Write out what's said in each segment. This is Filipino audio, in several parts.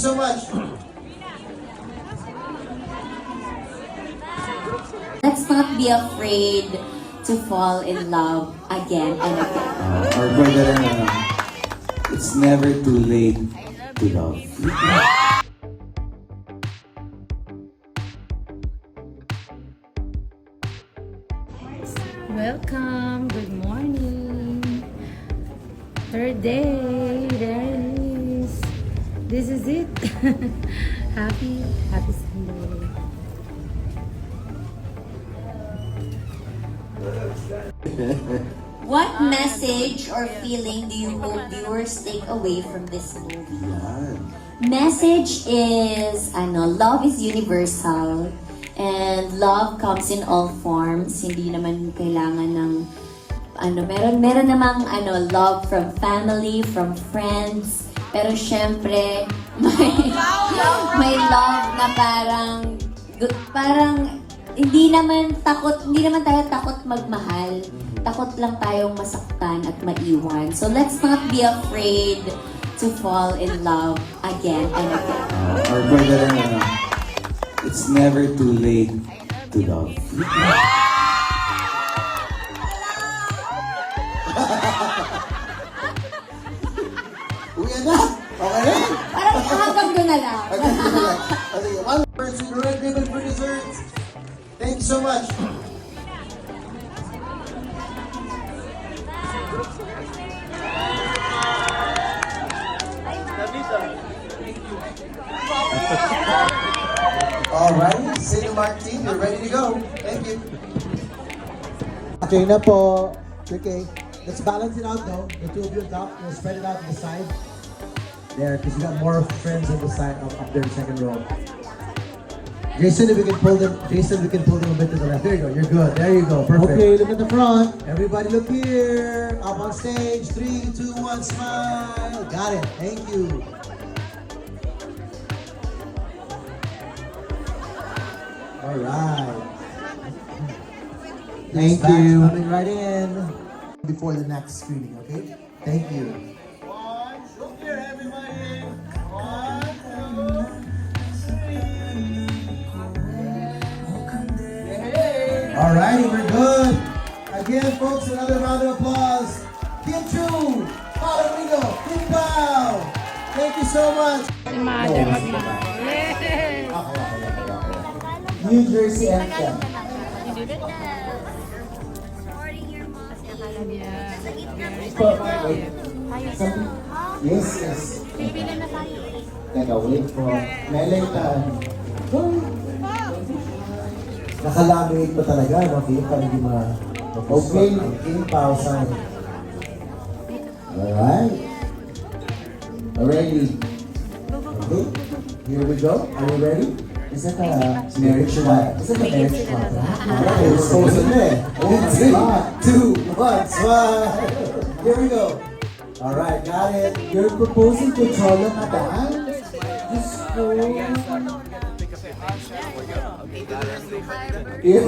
so much. Let's not be afraid to fall in love again and again. Uh, or further than uh, it's never too late to love. Welcome. Good morning. Third day. This is it. happy, happy Sunday. What message or feeling do you hope viewers take away from this movie? Message is, ano, love is universal. And love comes in all forms. Hindi naman kailangan ng, ano, meron, meron namang, ano, love from family, from friends. Pero syempre, may, may love na parang, parang, hindi naman takot, hindi naman tayo takot magmahal. Takot lang tayong masaktan at maiwan. So let's not be afraid to fall in love again and again. Uh, or than uh, it's never too late to love. So much. All right, Senior Mark team, you're ready to go. Thank you. Okay na. Okay. Let's balance it out though. The two of you top. We'll spread it out to the side. There, because you got more friends on the side up, up there second row. Jason, if we can pull them, Jason, we can pull them a bit to the left. There you go. You're good. There you go. Perfect. Okay, look at the front. Everybody look here. Up on stage. Three, two, one, smile. Got it. Thank you. All right. Thank you. Coming right in. Before the next screening, okay? Thank you. Alrighty, we're good. Again, folks, another round of applause. Kim Chu, Paolo Rigo, Kim Pao. Thank you so much. Mother, New Jersey Anthem. Yes, yes. Teka, wait for Melentan. Nakalaminate pa talaga, no? Kim, para hindi ma... Okay, Kim Pao sign. Alright. Already. Okay, here we go. Are you ready? Is that a marriage contract? Is that a marriage contract? Okay, supposedly. eh. Three, two, one, smile. Here we go. Alright, got it. You're proposing to Cholo Madaan? Diyos ko. Yeah,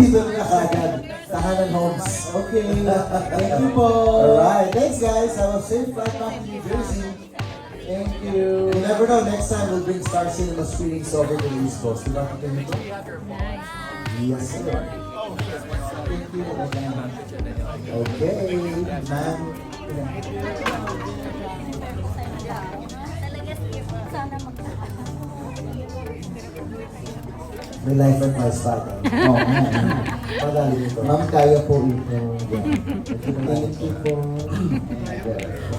dito na agad. Tahanan Homes. Okay. Thank you po. Alright, thanks guys. Have a safe flight back to New Jersey. Thank you. You never know, next time we'll bring Star Cinema screenings over to the East Coast. Diba kita nito? Yes, sir. Thank you. madam. Okay, ma'am. May life advice pa ito. Oo, ma'am. Pagaling ito. Ma'am, kaya po ito. Thank you po.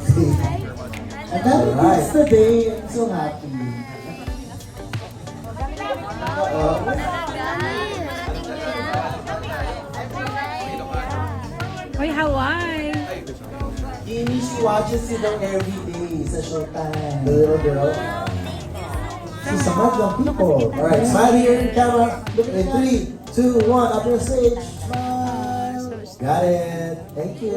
Okay. And that concludes the day. I'm so happy. Hoy, Hawaii! Amy, she watches there every sa Showtime. The little girl. She's a Muslim people. Alright, smile here in camera. In three, two, one, up your stage. Smile. Got it. Thank you.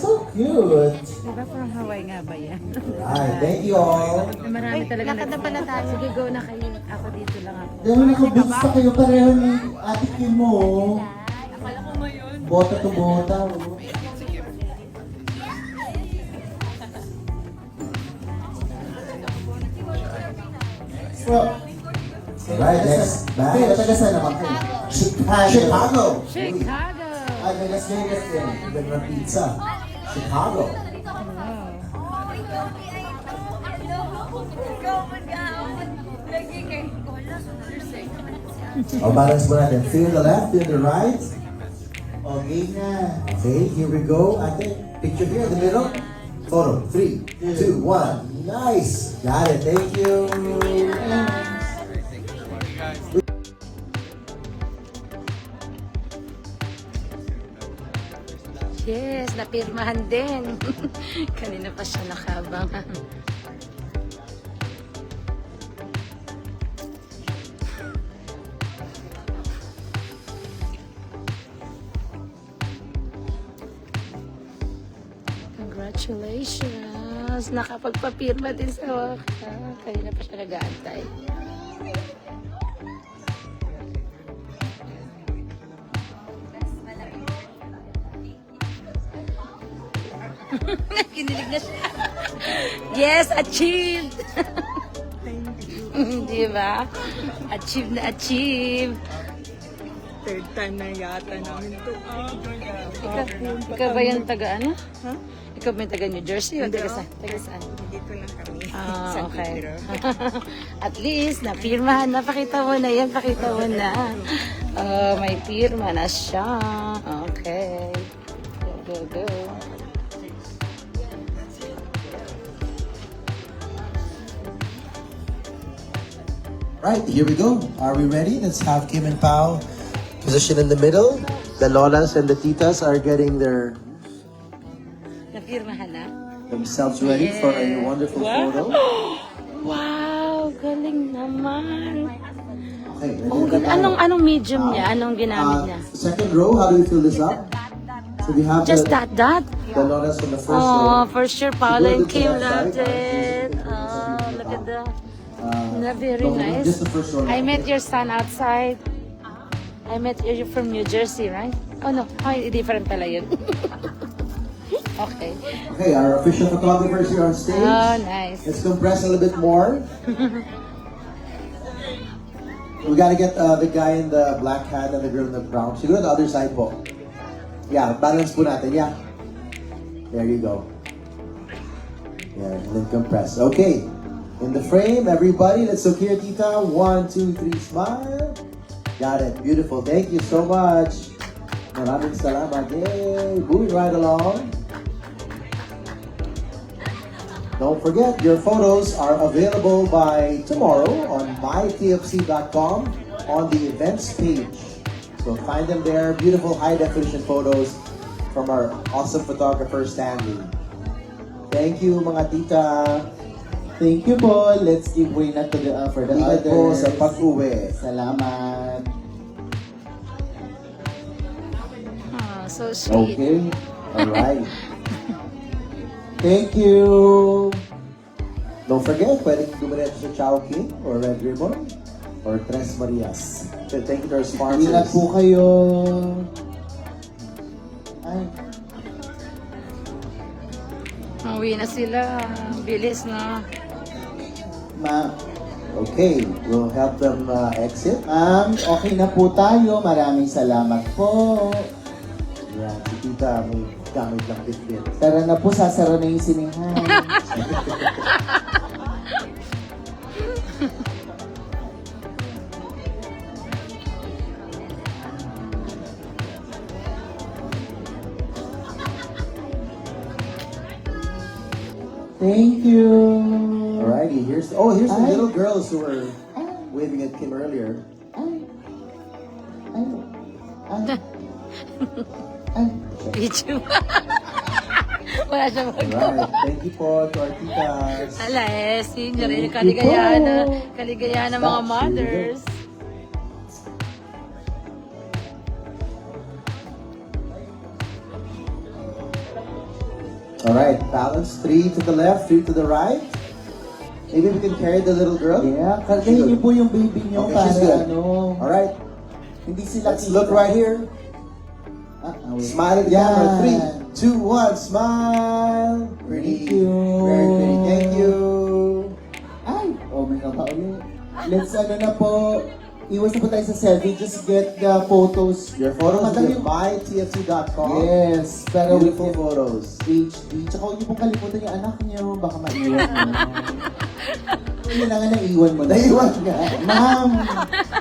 So cute. Diba from Hawaii nga ba yan? Alright, thank you all. Marami talaga lakad na pala tayo. Sige, go na kayo. Ako dito lang ako. Dahil nakaboots pa kayo pareho ni Ate Kim mo. Bota to bota. oh. Alright, next batch. Hey, taga saan naman kayo? Chicago. Chicago. Chicago! Ay, may Las Vegas din. Ganda ng pizza. Chicago. O, balance mo natin. Feel the left, feel the right. Okay na. Okay, here we go. Ate, picture here in the middle. Photo. Three, two, one. Nice. Got it. Thank you. Yes, napirmahan din. Kanina pa siya nakabangan. Congratulations! Nakapagpapirma din sa wakas. Kanina pa siya nag-aantay. Kinilig na siya. Yes, achieved! Di ba? Achieve na achieve. Third time na yata namin to. Ikaw, ikaw ba yung taga ano? Ikaw yung taga New Jersey o taga saan? Taga saan? Dito lang kami. Ah, San okay. Pedro. At least, napirmahan na. Pakita mo na yan. Pakita mo na. Oh, may pirma na siya. Okay. Go, go, go. Right, here we go. Are we ready? Let's have Kim and Pao position in the middle. The lolas and the titas are getting their Napirmahan na? themselves ready for a wonderful photo. Wow, galing naman. Okay, Oh, tayo. anong anong medium niya? Anong ginamit Uh, niya? second row, how do we fill this up? So we have Just the, that, that? the lolas from the first Oh, row. for sure, Paula and Kim loved it. Oh, look at that. Uh, very no, nice. Just the first row. I met your son outside. I met you from New Jersey, right? Oh no, ay, different pala yun. okay. Okay, our official photographers here on stage. Oh, nice. Let's compress a little bit more. we gotta get uh, the guy in the black hat and the girl in the brown. Siguro the other side po. Yeah, balance po natin. Yeah. There you go. Yeah, and then compress. Okay. In the frame, everybody, let's look here, Tita. One, two, three, smile. Got it. Beautiful. Thank you so much. Maraming salamat. Yay. Moving right along. Don't forget, your photos are available by tomorrow on mytfc.com on the events page. So find them there. Beautiful high definition photos from our awesome photographer Stanley. Thank you mga tita. Thank you po. Let's give way na to the, uh, for the Ingat others. po sa pag-uwi. Salamat. Oh, so sweet. Okay? Alright. Thank you. Don't forget, pwede dumiretso sa Chowking or Red Ribbon or Tres Marias. So thank you to our sponsors. Ingat po kayo. Ay, Uwi na sila. Bilis na. ma Okay, we'll help them uh, exit. ma'am, okay na po tayo. Maraming salamat po. Yan, si Tita may gamit lang bitbit. Tara na po, sasara na yung sinihan. Thank you. Alrighty, here's oh here's the Ay. little girls who were waving at Kim earlier. Ay. Ay. Ay. Ay. Video. Wala siya mag Alright, thank you po to our titas. Ala eh, senior. Thank Yung kaligayahan na, kaligayahan ng mga mothers. Alright, balance three to the left, three to the right. Maybe we can carry the little girl. Yeah, kargahin niyo po yung baby niyo Okay, para she's good. ano, Alright, hindi sila let's look right here. Smile the camera. Yan. Three, two, one, smile. Pretty. Thank you. Very pretty. Thank you. Ay, oh my God, ulit. let's ano na po, iwas na po tayo sa selfie. Just get the photos. Your photos Madami will be by tfc.com. Yes, pero with Beautiful the photos. HD. Tsaka huwag niyo pong kalimutan yung anak niyo. Baka maiwan mo. Kailangan na iwan mo na. Naiwan ka. Ma'am,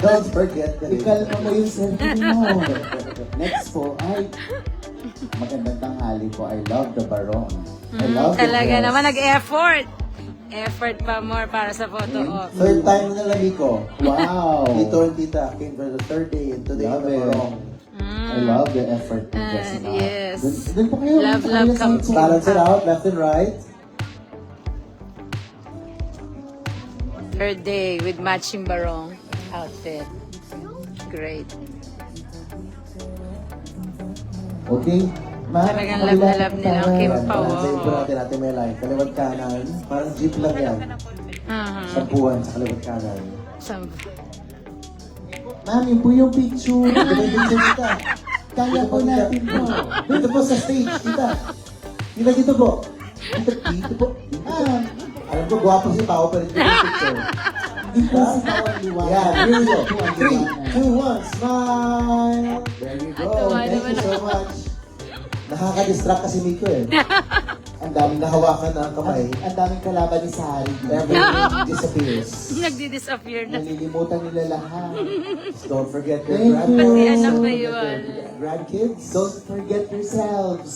Don't forget that. ikalma mo yung selfie mo. Next po, ay, magandang tanghali po. I love the Baron. I love the Mm, Talaga dress. naman, nag-effort. Effort pa more para sa photo op. Third time na lang ko. Wow. Tito and tita came for the third day and today Love the it. barong. I love the effort in Ah, up. yes. Dun, dun po kayo. Love, Sa love kanila sa- Balance it out, left and right. Third day with matching barong outfit. Great. Okay. Ma, Talagang love na love nila ang Kim Pao. Balansin po natin may line. Kaliwat kanan. Parang jeep lang yan. Uh-huh. Sampuan sa kaliwat kanan. Some, Ma'am, yun po yung picture. Picture kita. Kaya po natin po. Dito po sa stage, tita. Tita, dito po. Dito, dito po. Dito po. Alam ko, gwapo si Pao, pero dito yung picture. Di po sa tawag liwanag. Yeah, here we go. Three, two, one, smile! There you go. Thank you so much. Nakaka-distract kasi Miko eh. Ang daming Nahawakan na ang kamay. Ang, daming kalaban ni Sari. Everything disappears. nagdi-disappear na. Nalilimutan nila lahat. Don't forget your Thank grandkids. you. Pati anak na yun. Grandkids. Don't forget yourselves.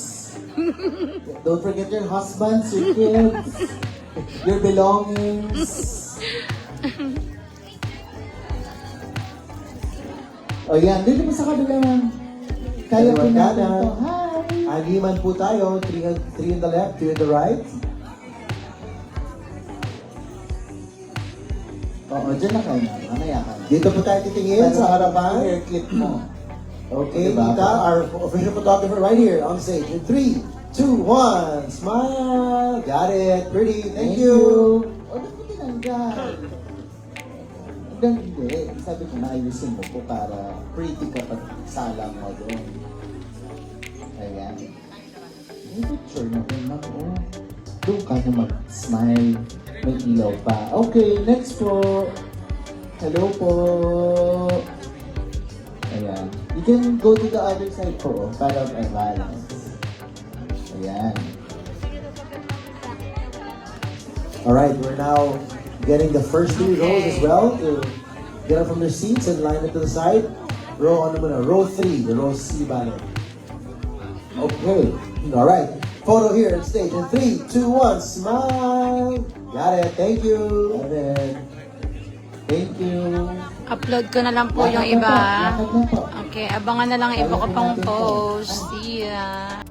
Don't forget your husbands, your kids, your belongings. O yan, dito po sa kabila ma'am. Kaya po natin kanan. to. Hi! Agiman po tayo. Three, three in the left, two in the right. Oo, dyan na kayo. Mamaya ka. Dito po tayo titingin sa harapan. Hair clip mo. Okay, Diba? Tita, our official photographer right here on stage. In three, two, one, smile. Got it. Pretty. Thank, you. O, ba't mo tinanggal? Hanggang hindi. Sabi ko, naayusin mo po para pretty ka pag mo doon. Ayan. May picture na rin ako. Doon ka na mag-smile. May ilaw pa. Okay, next po. Hello po. Ayan. You can go to the other side po oh, para may balance. Ayan. All right, we're now getting the first three rows as well to get up from their seats and line up to the side. Row ano muna? Row three, the row C banner. Okay, all right. Photo here on stage. In three, two, one, smile. Got it. Thank you. Got it. Thank you. Upload ko na lang po yung iba. Okay, abangan na lang iba ko pang post. See ya.